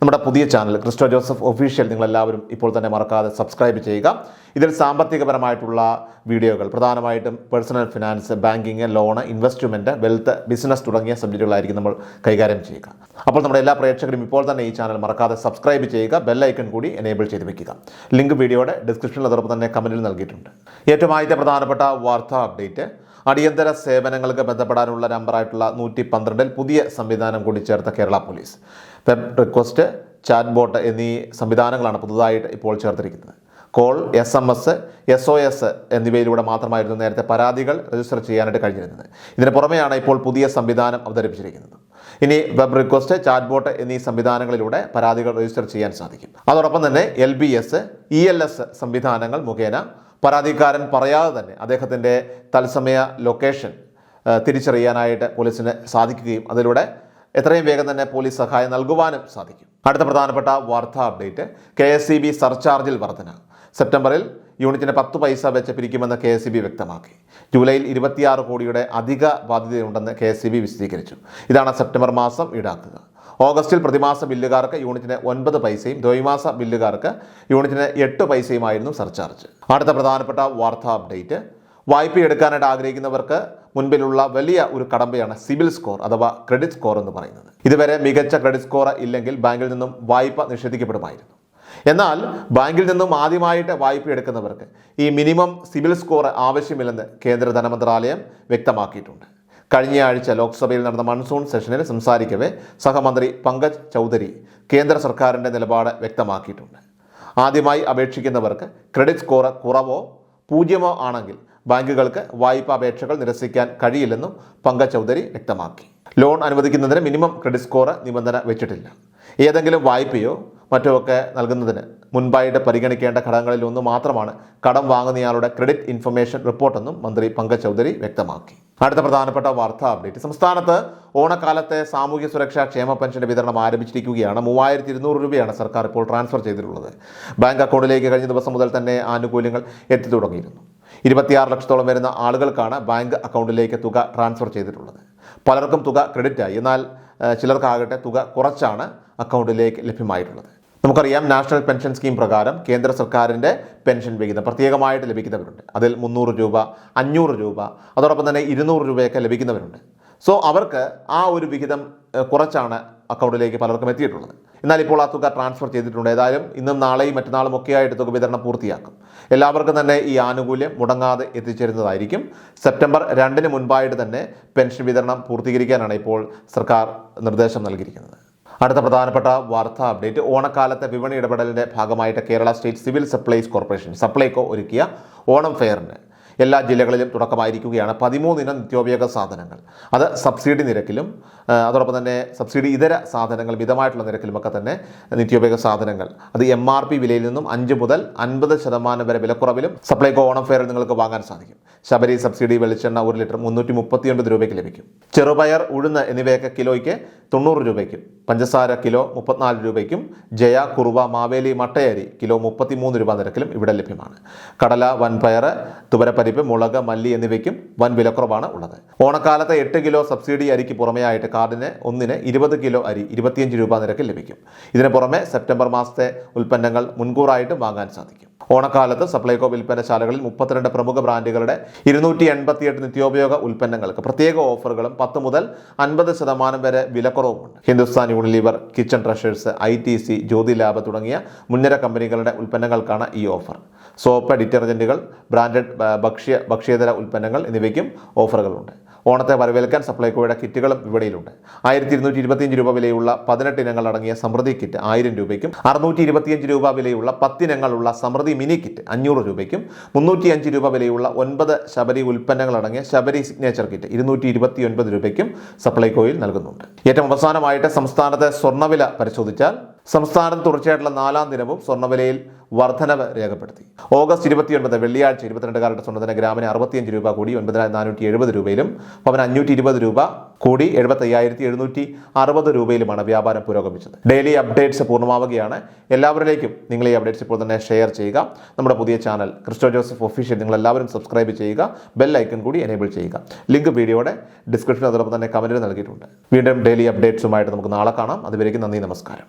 നമ്മുടെ പുതിയ channel Cristo Joseph official നിങ്ങളെല്ലാവരും ഇപ്പോൾ തന്നെ മറക്കാതെ സബ്സ്ക്രൈബ് ചെയ്യുക. ഇതിൽ സാമ്പത്തികപരമായിട്ടുള്ള വീഡിയോകൾ പ്രധാനമായിട്ടും personal finance banking loan investment wealth business തുടങ്ങിയ സബ്ജക്റ്റുകളായിരിക്കും നമ്മൾ കൈകാര്യം ചെയ്യുക. അപ്പോൾ നമ്മുടെ എല്ലാ പ്രേക്ഷകരും ഇപ്പോൾ തന്നെ ഈ ചാനൽ മറക്കാതെ സബ്സ്ക്രൈബ് ചെയ്യുക ബെല്ലൈക്കൺ കൂടി എനേബിൾ ചെയ്ത് വെക്കുക. ലിങ്ക് വീഡിയോയുടെ ഡിസ്ക്രിപ്ഷനിൽ അതോടൊപ്പം തന്നെ കമന്റിൽ നൽകിയിട്ടുണ്ട്. ഏറ്റവും ആദ്യത്തെ പ്രധാനപ്പെട്ട വാർത്താ അപ്ഡേറ്റ് അടിയന്തര സേവനങ്ങൾക്ക് ബന്ധപ്പെടാനുള്ള നമ്പറായിട്ടുള്ള നൂറ്റി പന്ത്രണ്ടിൽ പുതിയ സംവിധാനം കൂടി ചേർത്ത Kerala police. Web request chat bot എന്നീ സംവിധാനങ്ങളാണ് പുതുതായിട്ട് ഇപ്പോൾ ചേർത്തിരിക്കുന്നത്. Call S M S S O S എന്നിവയിലൂടെ മാത്രമായിരുന്നു നേരത്തെ പരാതികൾ രജിസ്റ്റർ ചെയ്യാനായിട്ട് കഴിഞ്ഞിരുന്നത്. ഇതിന് പുറമെയാണ് ഇപ്പോൾ പുതിയ സംവിധാനം അവതരിപ്പിച്ചിരിക്കുന്നത്. ഇനി വെബ് റിക്വസ്റ്റ് ചാറ്റ് ബോട്ട് എന്നീ സംവിധാനങ്ങളിലൂടെ പരാതികൾ രജിസ്റ്റർ ചെയ്യാൻ സാധിക്കും. അതോടൊപ്പം തന്നെ L B S E L S സംവിധാനങ്ങൾ മുഖേന പരാതിക്കാരൻ പറയാതെ തന്നെ അദ്ദേഹത്തിന്റെ തത്സമയ ലൊക്കേഷൻ തിരിച്ചറിയാനായിട്ട് പോലീസിന് സാധിക്കുകയും അതിലൂടെ എത്രയും വേഗം തന്നെ പോലീസ് സഹായം നൽകുവാനും സാധിക്കും. അടുത്ത പ്രധാനപ്പെട്ട വാർത്താ update. K S C B സർചാർജിൽ വർധന. സെപ്റ്റംബറിൽ യൂണിറ്റിന് പത്ത് പൈസ വെച്ച് പിരിക്കുമെന്ന് കെ എസ് സി ബി വ്യക്തമാക്കി. ജൂലൈയിൽ ഇരുപത്തിയാറ് കോടിയുടെ അധിക ബാധ്യതയുണ്ടെന്ന് കെ എസ് സി ബി വിശദീകരിച്ചു. ഇതാണ് സെപ്റ്റംബർ മാസം ഈടാക്കുക. ഓഗസ്റ്റിൽ പ്രതിമാസ ബില്ലുകാർക്ക് യൂണിറ്റിന് ഒൻപത് പൈസയും ദ്വൈമാസ ബില്ലുകാർക്ക് യൂണിറ്റിന് എട്ട് പൈസയുമായിരുന്നു സർചാർജ്. അടുത്ത പ്രധാനപ്പെട്ട വാർത്താ അപ്ഡേറ്റ്. വായ്പ എടുക്കാനായിട്ട് ആഗ്രഹിക്കുന്നവർക്ക് മുൻപിലുള്ള വലിയ ഒരു കടമ്പയാണ് സിബിൽ സ്കോർ അഥവാ ക്രെഡിറ്റ് സ്കോർ എന്ന് പറയുന്നത്. ഇതുവരെ മികച്ച ക്രെഡിറ്റ് സ്കോർ ഇല്ലെങ്കിൽ ബാങ്കിൽ നിന്നും വായ്പ നിഷേധിക്കപ്പെടുമായിരുന്നു. എന്നാൽ ബാങ്കിൽ നിന്നും ആദ്യമായിട്ട് വായ്പ എടുക്കുന്നവർക്ക് ഈ മിനിമം സിബിൽ സ്കോർ ആവശ്യമില്ലെന്ന് കേന്ദ്ര ധനമന്ത്രാലയം വ്യക്തമാക്കിയിട്ടുണ്ട്. കഴിഞ്ഞ ആഴ്ച ലോക്സഭയിൽ നടന്ന മൺസൂൺ സെഷനിൽ സംസാരിക്കവേ സഹമന്ത്രി പങ്കജ് ചൗധരി കേന്ദ്ര സർക്കാരിന്റെ നിലപാട് വ്യക്തമാക്കിയിട്ടുണ്ട്. ആദ്യമായി അപേക്ഷിക്കുന്നവർക്ക് ക്രെഡിറ്റ് സ്കോർ കുറവോ പൂജ്യമോ ആണെങ്കിൽ ബാങ്കുകൾക്ക് വായ്പ അപേക്ഷകൾ നിരസിക്കാൻ കഴിയില്ലെന്നും പങ്കജ് ചൗധരി വ്യക്തമാക്കി. ലോൺ അനുവദിക്കുന്നതിന് മിനിമം ക്രെഡിറ്റ് സ്കോർ നിബന്ധന വെച്ചിട്ടില്ല. ഏതെങ്കിലും വായ്പയോ മറ്റോ ഒക്കെ നൽകുന്നതിന് മുൻപായിട്ട് പരിഗണിക്കേണ്ട ഘടകങ്ങളിൽ ഒന്ന് മാത്രമാണ് കടം വാങ്ങുന്നയാളുടെ ക്രെഡിറ്റ് ഇൻഫർമേഷൻ റിപ്പോർട്ടെന്നും മന്ത്രി പങ്കജ് ചൗധരി വ്യക്തമാക്കി. അടുത്ത പ്രധാനപ്പെട്ട വാർത്താ അപ്ഡേറ്റ്. സംസ്ഥാനത്ത് ഓണക്കാലത്തെ സാമൂഹ്യ സുരക്ഷാ ക്ഷേമ പെൻഷന്റെ വിതരണം ആരംഭിച്ചിരിക്കുകയാണ്. മൂവായിരത്തി ഇരുന്നൂറ് രൂപയാണ് സർക്കാർ ഇപ്പോൾ ട്രാൻസ്ഫർ ചെയ്തിട്ടുള്ളത്. ബാങ്ക് അക്കൗണ്ടിലേക്ക് കഴിഞ്ഞ ദിവസം മുതൽ തന്നെ ആനുകൂല്യങ്ങൾ എത്തി തുടങ്ങിയിരുന്നു. ഇരുപത്തിയാറ് ലക്ഷത്തോളം വരുന്ന ആളുകൾക്കാണ് ബാങ്ക് അക്കൗണ്ടിലേക്ക് തുക ട്രാൻസ്ഫർ ചെയ്തിട്ടുള്ളത്. പലർക്കും തുക ക്രെഡിറ്റായി. എന്നാൽ ചിലർക്കാകട്ടെ തുക കുറച്ചാണ് അക്കൗണ്ടിലേക്ക് ലഭ്യമായിട്ടുള്ളത്. നമുക്കറിയാം നാഷണൽ പെൻഷൻ സ്കീം പ്രകാരം കേന്ദ്ര സർക്കാരിന്റെ പെൻഷൻ വിഹിതം പ്രത്യേകമായിട്ട് ലഭിക്കുന്നവരുണ്ട്. അതിൽ മുന്നൂറ് രൂപ അഞ്ഞൂറ് രൂപ അതോടൊപ്പം തന്നെ ഇരുന്നൂറ് രൂപയൊക്കെ ലഭിക്കുന്നവരുണ്ട്. സോ അവർക്ക് ആ ഒരു വിഹിതം കുറച്ചാണ് അക്കൗണ്ടിലേക്ക് പലർക്കും എത്തിയിട്ടുള്ളത്. എന്നാൽ ഇപ്പോൾ ആ തുക ട്രാൻസ്ഫർ ചെയ്തിട്ടുണ്ട്. ഏതായാലും ഇന്നും നാളെയും മറ്റന്നാളും ഒക്കെ ആയിട്ട് തുക വിതരണം പൂർത്തിയാക്കും. എല്ലാവർക്കും തന്നെ ഈ ആനുകൂല്യം മുടങ്ങാതെ എത്തിച്ചേരുന്നതായിരിക്കും. സെപ്റ്റംബർ രണ്ടിന് മുൻപായിട്ട് തന്നെ പെൻഷൻ വിതരണം പൂർത്തീകരിക്കാനാണ് ഇപ്പോൾ സർക്കാർ നിർദ്ദേശം നൽകിയിരിക്കുന്നത്. അടുത്ത പ്രധാനപ്പെട്ട വാർത്താ അപ്ഡേറ്റ്. ഓണക്കാലത്തെ വിപണി ഇടപെടലിന്റെ ഭാഗമായിട്ട് Kerala state civil supplies corporation Supplyco ഒരുക്കിയ ഓണം ഫെയറിന് എല്ലാ ജില്ലകളിലും തുടക്കമായിരിക്കുകയാണ്. പതിമൂന്നിനം നിത്യോപയോഗ സാധനങ്ങൾ. അത് സബ്സിഡി നിരക്കിലും അതോടൊപ്പം തന്നെ സബ്സിഡി ഇതര സാധനങ്ങൾ മിതമായിട്ടുള്ള നിരക്കിലുമൊക്കെ തന്നെ നിത്യോപയോഗ സാധനങ്ങൾ. അത് എം ആർ പി വിലയിൽ നിന്നും അഞ്ച് മുതൽ അൻപത് ശതമാനം വരെ വിലക്കുറവിലും സപ്ലൈകോ ഓണം ഫെയറിൽ നിങ്ങൾക്ക് വാങ്ങാൻ സാധിക്കും. ശബരി സബ്സിഡി വെളിച്ചെണ്ണ ഒരു ലിറ്റർ മുന്നൂറ്റി മുപ്പത്തി ഒൻപത് രൂപയ്ക്ക് ലഭിക്കും. ചെറുപയർ ഉഴുന്ന് എന്നിവയൊക്കെ കിലോയ്ക്ക് തൊണ്ണൂറ് രൂപയ്ക്കും. പഞ്ചസാര കിലോ മുപ്പത്തിനാല് രൂപയ്ക്കും. ജയ കുറുവ മാവേലി മട്ടയരി കിലോ മുപ്പത്തിമൂന്ന് രൂപ നിരക്കിലും ഇവിടെ ലഭ്യമാണ്. കടല വൻപയർ തുവരപ്പരിപ്പ് മുളക് മല്ലി എന്നിവയ്ക്കും വൻ വിലക്കുറവാണ് ഉള്ളത്. ഓണക്കാലത്തെ എട്ട് കിലോ സബ്സിഡി അരിക്ക് പുറമെയായിട്ട് കാർഡിന് ഒന്നിന് ഇരുപത് കിലോ അരി ഇരുപത്തിയഞ്ച് രൂപ നിരക്കിൽ ലഭിക്കും. ഇതിന് പുറമെ സെപ്റ്റംബർ മാസത്തെ ഉൽപ്പന്നങ്ങൾ മുൻകൂറായിട്ടും വാങ്ങാൻ സാധിക്കും. ഓണക്കാലത്ത് സപ്ലൈകോ വിൽപ്പനശാലകളിൽ മുപ്പത്തിരണ്ട് പ്രമുഖ ബ്രാൻഡുകളുടെ ഇരുന്നൂറ്റി എൺപത്തിയെട്ട് നിത്യോപയോഗ ഉൽപ്പന്നങ്ങൾക്ക് പ്രത്യേക ഓഫറുകളും പത്ത് മുതൽ അൻപത് ശതമാനം വരെ വിലക്കുറവുമുണ്ട്. Hindustan Unilever Kitchen Treasures I T C Jyothi lab തുടങ്ങിയ മുൻനിര കമ്പനികളുടെ ഉൽപ്പന്നങ്ങൾക്കാണ് ഈ ഓഫർ. സോപ്പ് ഡിറ്റർജന്റുകൾ ബ്രാൻഡഡ് ഭക്ഷ്യ ഭക്ഷ്യേതര ഉൽപ്പന്നങ്ങൾ എന്നിവയ്ക്കും ഓഫറുകളുണ്ട്. ഓണത്തെ വരവേൽക്കാൻ സപ്ലൈകോയുടെ കിറ്റുകളും വിപണിയിലുണ്ട് ആയിരത്തി ഇരുന്നൂറ്റി ഇരുപത്തിയഞ്ച് രൂപ വിലയുള്ള പതിനെട്ട് ഇനങ്ങൾ അടങ്ങിയ സമൃദ്ധി കിറ്റ് ആയിരം രൂപയ്ക്കും അറുന്നൂറ്റി ഇരുപത്തിയഞ്ച് രൂപ വിലയുള്ള പത്തിനങ്ങളുള്ള സമൃദ്ധി മിനി കിറ്റ് അഞ്ഞൂറ് രൂപയ്ക്കും മുന്നൂറ്റി അഞ്ച് രൂപ വിലയുള്ള ഒൻപത് ശബരി ഉൽപ്പന്നങ്ങൾ അടങ്ങിയ ശബരി സിഗ്നേച്ചർ കിറ്റ് ഇരുന്നൂറ്റി ഇരുപത്തി ഒൻപത് രൂപയ്ക്കും സപ്ലൈകോയിൽ നൽകുന്നുണ്ട്. ഏറ്റവും അവസാനമായിട്ട് സംസ്ഥാനത്തെ സ്വർണവില പരിശോധിച്ചാൽ സംസ്ഥാനത്ത് തുടർച്ചയായിട്ടുള്ള നാലാം ദിനവും സ്വർണവിലയിൽ വർധനവ് രേഖപ്പെടുത്തി. ഓഗസ്റ്റ് ഇരുപത്തിയൊൻപത് വെള്ളിയാഴ്ച ഇരുപത്തിരണ്ടുകാരുടെ സ്വർണത്തിന് ഗ്രാമിന് അറുപത്തിയഞ്ച് രൂപ കൂടി ഒൻപതിനായിരത്തി നാനൂറ്റി എഴുപത് രൂപയിലും പവൻ അഞ്ഞൂറ്റി ഇരുപത് രൂപ കൂടി എഴുപത്തി അയ്യായിരത്തി എഴുന്നൂറ്റി അറുപത് രൂപയിലുമാണ് വ്യാപാരം പുരോഗമിച്ചത്. ഡെയിലി അപ്ഡേറ്റ്സ് പൂർണമാവുകയാണ്. എല്ലാവരിലേക്കും നിങ്ങൾ ഈ അപ്ഡേറ്റ്സ് ഇപ്പോൾ തന്നെ ഷെയർ ചെയ്യുക. നമ്മുടെ പുതിയ ചാനൽ ക്രിസ്റ്റോ ജോസഫ് ഒഫീഷ്യൽ നിങ്ങൾ എല്ലാവരും സബ്സ്ക്രൈബ് ചെയ്യുക. ബെൽ ഐക്കൺ കൂടി എനേബിൾ ചെയ്യുക. ലിങ്ക് വീഡിയോയുടെ ഡിസ്ക്രിപ്ഷൻ അതോടൊപ്പം തന്നെ കമന്റിൽ നൽകിയിട്ടുണ്ട്. വീണ്ടും ഡെയിലി അപ്ഡേറ്റ്സുമായിട്ട് നമുക്ക് നാളെ കാണാം. അതുവരേക്കും നന്ദി നമസ്കാരം.